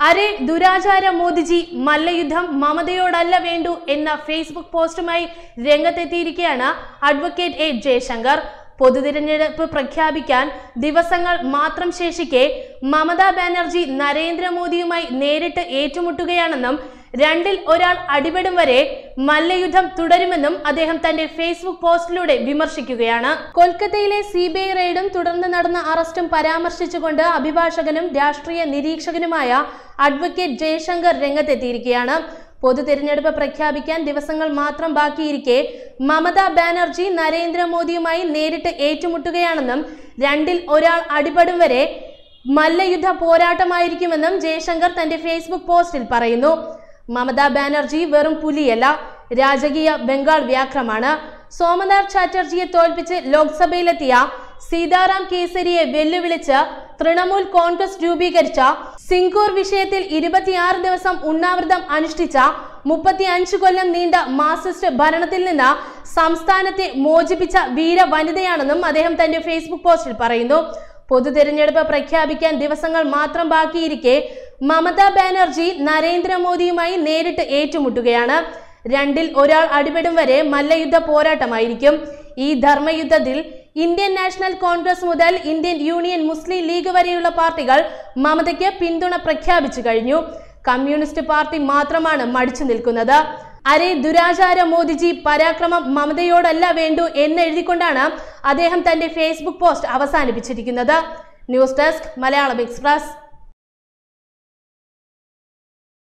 അരെ ദുരാചാര മോദിജി മല്ലയുദ്ധം മമതയോടല്ല വേണ്ടു എന്ന ഫേസ്ബുക്ക് പോസ്റ്റുമായി രംഗത്തെത്തിയിരിക്കുകയാണ് അഡ്വക്കേറ്റ് എ ജയശങ്കർ. പൊതുതിരഞ്ഞെടുപ്പ് പ്രഖ്യാപിക്കാൻ ദിവസങ്ങൾ മാത്രം ശേഷിക്കെ മമതാ ബാനർജി നരേന്ദ്രമോദിയുമായി നേരിട്ട് ഏറ്റുമുട്ടുകയാണെന്നും രണ്ടിൽ ഒരാൾ അടിപെടും വരെ മല്ലയുദ്ധം തുടരുമെന്നും അദ്ദേഹം തന്റെ ഫേസ്ബുക്ക് പോസ്റ്റിലൂടെ വിമർശിക്കുകയാണ്. കൊൽക്കത്തയിലെ സി ബി ഐ റെയ്ഡും തുടർന്ന് നടന്ന അറസ്റ്റും പരാമർശിച്ചുകൊണ്ട് അഭിഭാഷകനും രാഷ്ട്രീയ നിരീക്ഷകനുമായ അഡ്വക്കേറ്റ് ജയശങ്കർ രംഗത്തെത്തിയിരിക്കുകയാണ്. പൊതു തിരഞ്ഞെടുപ്പ് പ്രഖ്യാപിക്കാൻ ദിവസങ്ങൾ മാത്രം ബാക്കിയിരിക്കെ മമതാ ബാനർജി നരേന്ദ്രമോദിയുമായി നേരിട്ട് ഏറ്റുമുട്ടുകയാണെന്നും രണ്ടിൽ ഒരാൾ അടിപടും വരെ മല്ലയുദ്ധ പോരാട്ടമായിരിക്കുമെന്നും ജയശങ്കർ തന്റെ ഫേസ്ബുക്ക് പോസ്റ്റിൽ പറയുന്നു. മമതാ ബാനർജി വെറും പുലിയല്ല രാജകീയ ബംഗാൾ വ്യാഘ്രമാണ് സോമനാഥ് ചാറ്റർജിയെ തോൽപ്പിച്ച് ലോക്സഭയിലെത്തിയ സീതാറാം കേസരിയെ വെല്ലുവിളിച്ച് തൃണമൂൽ കോൺഗ്രസ് രൂപീകരിച്ച സിംഗൂർ വിഷയത്തിൽ ഇരുപത്തിയാറ് ദിവസം ഉണ്ണാവൃതം അനുഷ്ഠിച്ച മുപ്പത്തി അഞ്ച് കൊല്ലം നീണ്ട മാർസിസ്റ്റ് ഭരണത്തിൽ നിന്ന് സംസ്ഥാനത്തെ മോചിപ്പിച്ച വീര വനിതയാണെന്നും അദ്ദേഹം തന്റെ ഫേസ്ബുക്ക് പോസ്റ്റിൽ പറയുന്നു. പൊതു തിരഞ്ഞെടുപ്പ് പ്രഖ്യാപിക്കാൻ ദിവസങ്ങൾ മാത്രം ബാക്കിയിരിക്കെ മമതാ ബാനർജി നരേന്ദ്രമോദിയുമായി നേരിട്ട് ഏറ്റുമുട്ടുകയാണ്. രണ്ടിൽ ഒരാൾ അടിപെടും വരെ മല്ലയുദ്ധ പോരാട്ടമായിരിക്കും. ഈ ധർമ്മയുദ്ധത്തിൽ ഇന്ത്യൻ നാഷണൽ കോൺഗ്രസ് മുതൽ ഇന്ത്യൻ യൂണിയൻ മുസ്ലിം ലീഗ് വരെയുള്ള പാർട്ടികൾ മമതയ്ക്ക് പിന്തുണ പ്രഖ്യാപിച്ചു കഴിഞ്ഞു. കമ്മ്യൂണിസ്റ്റ് പാർട്ടി മാത്രമാണ് മടിച്ചു നിൽക്കുന്നത്. അരെ ദുരാചാര മോദിജി പരാക്രമം മമതയോടല്ല വേണ്ടു എന്ന് എഴുതിക്കൊണ്ടാണ് അദ്ദേഹം തന്റെ Facebook post അവസാനിപ്പിച്ചിരിക്കുന്നത്. News desk Malayalam Express.